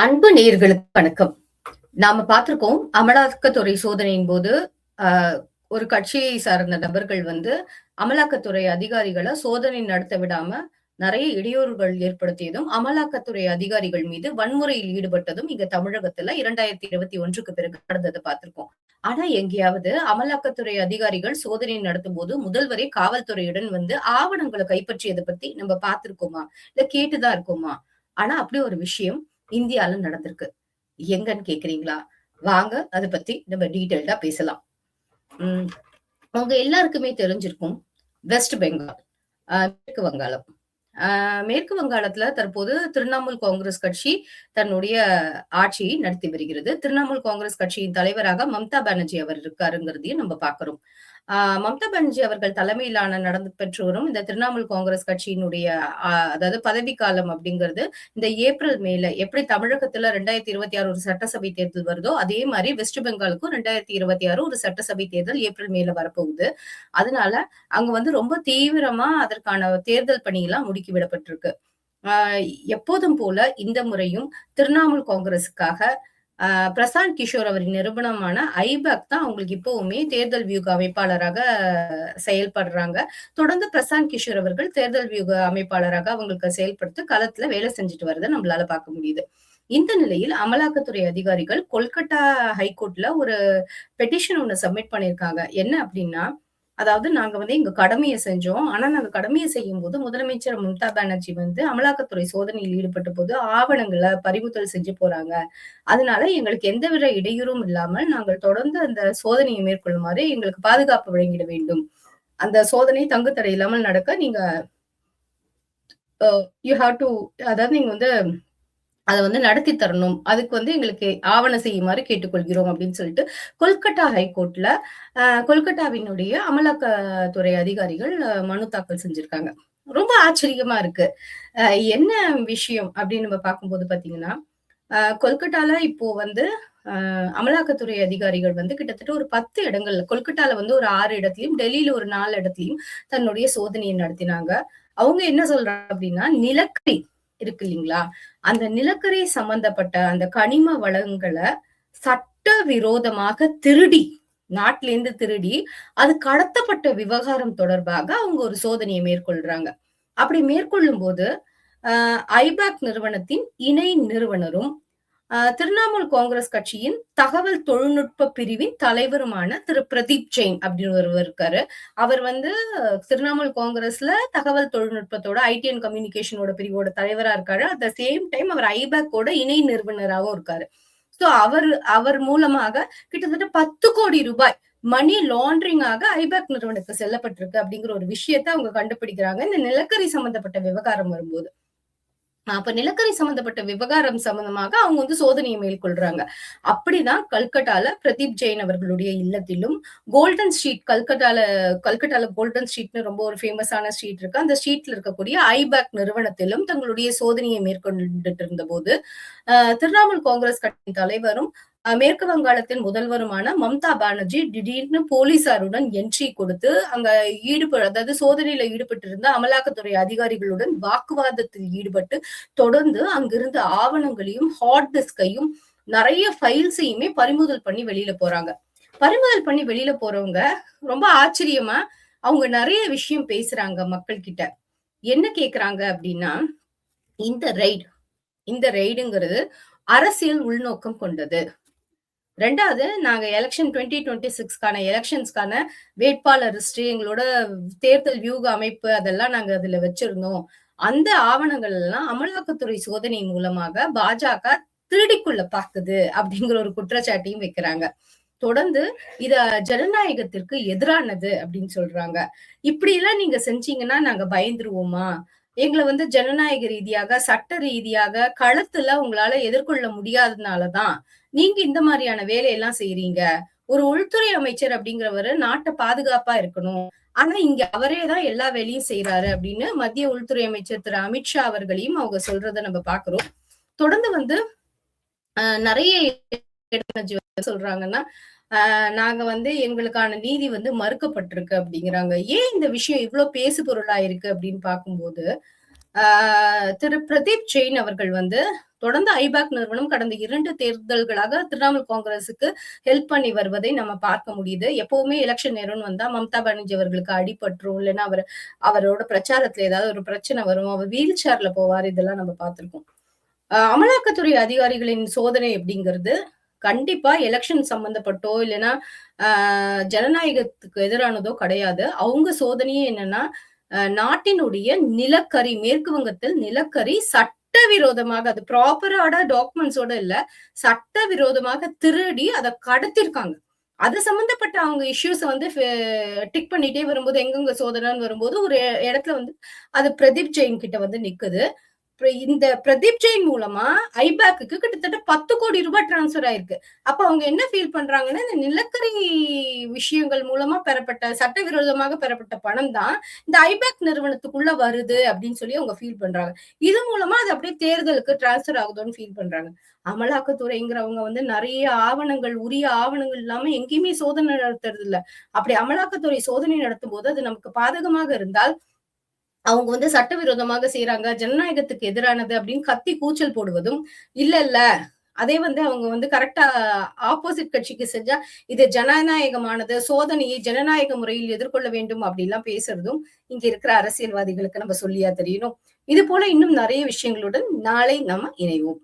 அன்பு நேர்களுக்கு வணக்கம். நாம பார்த்திருக்கோம் அமலாக்கத்துறை சோதனையின் போது ஆஹ், ஒரு கட்சியை சார்ந்த நபர்கள் வந்து அமலாக்கத்துறை அதிகாரிகளை சோதனை நடத்த விடாம நிறைய இடையூறுகள் ஏற்படுத்தியதும் அமலாக்கத்துறை அதிகாரிகள் மீது வன்முறையில் ஈடுபட்டதும் இங்க தமிழகத்துல இரண்டாயிரத்தி இருபத்தி ஒன்றுக்கு பிறகு நடந்ததை பார்த்திருக்கோம். ஆனா எங்கேயாவது அமலாக்கத்துறை அதிகாரிகள் சோதனை நடத்தும் போது முதல்வரே காவல்துறையுடன் வந்து ஆவணங்களை கைப்பற்றியதை பத்தி நம்ம பார்த்திருக்கோமா? இல்ல கேட்டுதான் இருக்கோமா? ஆனா அப்படி ஒரு விஷயம் இந்தியால நடந்திருக்கு. எங்கன்னு கேக்குறீங்களா? வாங்க அதை பத்தி நம்ம டீட்டெயில்டா பேசலாம். உம் உங்க எல்லாருக்குமே தெரிஞ்சிருக்கும் வெஸ்ட் பெங்கால் ஆஹ் மேற்கு வங்காளம். ஆஹ் மேற்கு வங்காளத்துல தற்போது திரிணாமுல் காங்கிரஸ் கட்சி தன்னுடைய ஆட்சியை நடத்தி வருகிறது. திரிணாமுல் காங்கிரஸ் கட்சியின் தலைவராக மம்தா பானர்ஜி அவர் இருக்காருங்கிறதையும் நம்ம பாக்குறோம் மம்தா பானர்ஜி அவர்கள் தலைமையிலான நடந்து பெற்று வரும் இந்த திரிணாமுல் காங்கிரஸ் கட்சியினுடைய அதாவது பதவி காலம் அப்படிங்கிறது இந்த ஏப்ரல் மேல எப்படி தமிழகத்துல ரெண்டாயிரத்தி இருபத்தி ஆறு ஒரு சட்டசபை தேர்தல் வருதோ அதே மாதிரி வெஸ்ட் பெங்காலுக்கும் ரெண்டாயிரத்தி இருபத்தி ஆறு ஒரு சட்டசபை தேர்தல் ஏப்ரல் மேல வரப்போகுது. அதனால அங்க வந்து ரொம்ப தீவிரமா அதற்கான தேர்தல் பணியெல்லாம் முடுக்கி விடப்பட்டிருக்கு. ஆஹ் எப்போதும் போல இந்த முறையும் திரிணாமுல் காங்கிரஸுக்காக பிரசாந்த் கிஷோர் அவரின் நிறுவனமான ஐபேக் தான் அவங்களுக்கு இப்பவுமே தேர்தல் வியூக அமைப்பாளராக செயல்படுறாங்க. தொடர்ந்து பிரசாந்த் கிஷோர் அவர்கள் தேர்தல் வியூக அமைப்பாளராக அவங்களுக்கு செயல்படுத்த களத்துல வேலை செஞ்சுட்டு வரதை நம்மளால பார்க்க முடியுது. இந்த நிலையில் அமலாக்கத்துறை அதிகாரிகள் கொல்கட்டா ஹைகோர்ட்ல ஒரு பெட்டிஷன் ஒண்ணு சப்மிட் பண்ணியிருக்காங்க. என்ன அப்படின்னா அதாவது நாங்க வந்து எங்க கடமையை செஞ்சோம். ஆனா நாங்க கடமையை செய்யும் போது முதலமைச்சர் மம்தா பானர்ஜி வந்து அமலாக்கத்துறை சோதனையில் ஈடுபட்ட போது ஆவணங்களை பறிமுதல் செஞ்சு போறாங்க. அதனால எங்களுக்கு எந்தவித இடையூறும் இல்லாமல் நாங்கள் தொடர்ந்து அந்த சோதனையை மேற்கொள்ளுமாறு எங்களுக்கு பாதுகாப்பு வழங்கிட வேண்டும். அந்த சோதனை தங்கு தடை இல்லாமல் நடக்க நீங்க யூ ஹாவ் டு அதாவது நீங்க வந்து அதை வந்து நடத்தி தரணும். அதுக்கு வந்து எங்களுக்கு ஆவணம் செய்யுமாறு கேட்டுக்கொள்கிறோம் அப்படின்னு சொல்லிட்டு கொல்கட்டா ஹைகோர்ட்ல கொல்கட்டாவினுடைய அமலாக்கத்துறை அதிகாரிகள் மனு தாக்கல் செஞ்சிருக்காங்க. ரொம்ப ஆச்சரியமா இருக்கு. என்ன விஷயம் அப்படின்னு நம்ம பார்க்கும்போது பாத்தீங்கன்னா கொல்கட்டால இப்போ வந்து அமலாக்கத்துறை அதிகாரிகள் வந்து கிட்டத்தட்ட ஒரு பத்து இடங்கள்ல கொல்கட்டால வந்து ஒரு ஆறு இடத்துலயும் டெல்லியில ஒரு நாலு இடத்துலயும் தன்னுடைய சோதனையை நடத்தினாங்க. அவங்க என்ன சொல்றாங்க அப்படின்னா நிலக்கரி இருக்கு இல்லைங்களா? அந்த நிலக்கரி சம்பந்தப்பட்ட அந்த கனிம வளங்களை சட்ட விரோதமாக திருடி நாட்டில இருந்து திருடி அது கடத்தப்பட்ட விவகாரம் தொடர்பாக அவங்க ஒரு சோதனையை மேற்கொள்றாங்க. அப்படி மேற்கொள்ளும் போது ஐபேக் நிறுவனத்தின் இணை நிறுவனரும் திரிணாமுல் காங்கிரஸ் கட்சியின் தகவல் தொழில்நுட்ப பிரிவின் தலைவருமான திரு பிரதீப் ஜெயின் அப்படின்னு ஒருவர் இருக்காரு. அவர் வந்து திரிணாமுல் காங்கிரஸ்ல தகவல் தொழில்நுட்பத்தோட ஐடி அண்ட் கம்யூனிகேஷனோட பிரிவோட தலைவரா இருக்காரு. அட் த சேம் டைம் அவர் ஐபேக்கோட இணை நிறுவனராகவும் இருக்காரு. சோ அவர் அவர் மூலமாக கிட்டத்தட்ட பத்து கோடி ரூபாய் மணி லாண்டரிங்காக ஐபேக் நிறுவனத்துக்கு செல்லப்பட்டிருக்கு அப்படிங்கிற ஒரு விஷயத்த அவங்க கண்டுபிடிக்கிறாங்க. இந்த நிலக்கரி சம்பந்தப்பட்ட விவகாரம் வரும்போது. அப்ப நிலக்கரி சம்பந்தப்பட்ட விவகாரம் சம்பந்தமாக அவங்க வந்து சோதனையை மேற்கொள்றாங்க. அப்படிதான் கல்கட்டால பிரதீப் ஜெயின் அவர்களுடைய இல்லத்திலும் கோல்டன் ஸ்ட்ரீட் கல்கட்டால கல்கட்டால கோல்டன் ஸ்ட்ரீட்னு ரொம்ப ஒரு ஃபேமஸான ஸ்ட்ரீட் இருக்கு. அந்த ஸ்ட்ரீட்ல இருக்கக்கூடிய ஐபேக் நிறுவனத்திலும் தங்களுடைய சோதனையை மேற்கொண்டுட்டு இருந்த போது திரிணாமுல் காங்கிரஸ் கட்சியின் தலைவரும் மேற்கு வங்காளத்தின் முதல்வருமான மம்தா பானர்ஜி திடீர்னு போலீசாருடன் என்ட்ரி கொடுத்து அங்க ஈடுபட அதாவது சோதனையில ஈடுபட்டிருந்த அமலாக்கத்துறை அதிகாரிகளுடன் வாக்குவாதத்தில் ஈடுபட்டு தொடர்ந்து அங்கிருந்த ஆவணங்களையும் ஹாட் டிஸ்கையும் நிறைய ஃபைல்ஸையுமே பறிமுதல் பண்ணி வெளியில போறாங்க. பறிமுதல் பண்ணி வெளியில போறவங்க ரொம்ப ஆச்சரியமா அவங்க நிறைய விஷயம் பேசுறாங்க மக்கள் கிட்ட என்ன கேக்குறாங்க அப்படின்னா இந்த ரைடு இந்த ரைடுங்கிறது அரசியல் உள்நோக்கம் கொண்டது. ரெண்டாவது நாங்க எலெக்ஷன் டுவெண்ட்டி டுவெண்ட்டி சிக்ஸ்க்கான எலெக்ஷன்ஸ்க்கான வேட்பாளர் ஹிஸ்டரி எங்களோட தேர்தல் வியூக அமைப்பு அதெல்லாம் நாங்க அதுல வச்சிருந்தோம். அந்த ஆவணங்கள் எல்லாம் அமலாக்கத்துறை சோதனை மூலமாக பாஜக திருடிக்குள்ள பாக்குது அப்படிங்கிற ஒரு குற்றச்சாட்டையும் வைக்கிறாங்க. தொடர்ந்து இத ஜனநாயகத்திற்கு எதிரானது அப்படின்னு சொல்றாங்க. இப்படி எல்லாம் நீங்க செஞ்சீங்கன்னா நாங்க பயந்துருவோமா? எங்களை வந்து ஜனநாயக ரீதியாக சட்ட ரீதியாக களத்துல உங்களால எதிர்கொள்ள முடியாததுனாலதான் நீங்க இந்த மாதிரியான வேலையெல்லாம் செய்யறீங்க ஒரு உள்துறை அமைச்சர் அப்படிங்கிறவரு நாட்டை பாதுகாப்பா இருக்கணும். ஆனா இங்க அவரே தான் எல்லா வேலையும் செய்யறாரு அப்படின்னு மத்திய உள்துறை அமைச்சர் திரு அமித்ஷா அவர்களையும் அவங்க சொல்றத நம்ம பாக்குறோம். தொடர்ந்து வந்து நிறைய சொல்றாங்கன்னா நாங்க வந்து எங்களுக்கான நீதி வந்து மறுக்கப்பட்டிருக்கு அப்படிங்கிறாங்க. ஏன் இந்த விஷயம் இவ்வளவு பேசு பொருளா இருக்கு அப்படின்னு பார்க்கும்போது திரு பிரதீப் ஜெயின் அவர்கள் வந்து தொடர்ந்து ஐபேக் நிறுவனம் கடந்த இரண்டு தேர்தல்களாக திரிணாமுல் காங்கிரஸுக்கு ஹெல்ப் பண்ணி வருவதை நம்ம பார்க்க முடியுது. எப்பவுமே எலெக்ஷன் நேரம்னு வந்தா மம்தா பானர்ஜி அவர்களுக்கு அடிபட்டுரும் இல்லைன்னா அவர் அவரோட பிரச்சாரத்துல ஏதாவது ஒரு பிரச்சனை வரும் அவர் வீல் சேர்ல போவார் இதெல்லாம் நம்ம பார்த்திருக்கோம். அமலாக்கத்துறை அதிகாரிகளின் சோதனை அப்படிங்கிறது கண்டிப்பா எலெக்ஷன் சம்பந்தப்பட்டோ இல்லைன்னா ஆஹ் ஜனநாயகத்துக்கு எதிரானதோ கிடையாது. அவங்க சோதனையே என்னன்னா நாட்டினுடைய நிலக்கரி மேற்கு வங்கத்தில் நிலக்கரி சட்டவிரோதமாக அது ப்ராப்பரான டாக்குமெண்ட்ஸோட இல்ல சட்டவிரோதமாக திருடி அதை கடத்திருக்காங்க. அது சம்பந்தப்பட்ட அவங்க இஷ்யூஸ் வந்து டிக் பண்ணிட்டே வரும்போது எங்கெங்க சோதனைன்னு வரும்போது ஒரு இடத்துல வந்து அது பிரதீப் ஜெயின் கிட்ட வந்து நிக்குது. இந்த பிரதீப் ஜெயின் மூலமா ஐபேக்கு கிட்டத்தட்ட பத்து கோடி ரூபாய் டிரான்ஸ்ஃபர் ஆயிருக்கு. அப்ப அவங்க என்ன ஃபீல் பண்றாங்கன்னா இந்த நிலக்கரி விஷயங்கள் மூலமா பெறப்பட்ட சட்டவிரோதமாக பெறப்பட்ட பணம் தான் இந்த ஐபேக் நிறுவனத்துக்குள்ள வருது அப்படின்னு சொல்லி அவங்க ஃபீல் பண்றாங்க. இது மூலமா அது அப்படியே தேர்தலுக்கு டிரான்ஸ்ஃபர் ஆகுதுன்னு ஃபீல் பண்றாங்க. அமலாக்கத்துறைங்கிறவங்க வந்து நிறைய ஆவணங்கள் உரிய ஆவணங்கள் இல்லாம எங்கேயுமே சோதனை நடத்துறது இல்ல அப்படி அமலாக்கத்துறை சோதனை நடத்தும் போது அது நமக்கு பாதகமாக இருந்தால் அவங்க வந்து சட்டவிரோதமாக செய்யறாங்க ஜனநாயகத்துக்கு எதிரானது அப்படின்னு கத்தி கூச்சல் போடுவதும் இல்ல இல்ல. அதே வந்து அவங்க வந்து கரெக்டா ஆப்போசிட் கட்சிக்கு செஞ்சா இது ஜனநாயகமானது சோதனையை ஜனநாயக முறையில் எதிர்கொள்ள வேண்டும் அப்படின்லாம் பேசுறதும் இங்க இருக்கிற அரசியல்வாதிகளுக்கு நம்ம சொல்லியா தெரியணும். இது போல இன்னும் நிறைய விஷயங்களுடன் நாளை நம்ம இணைவோம்.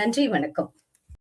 நன்றி வணக்கம்.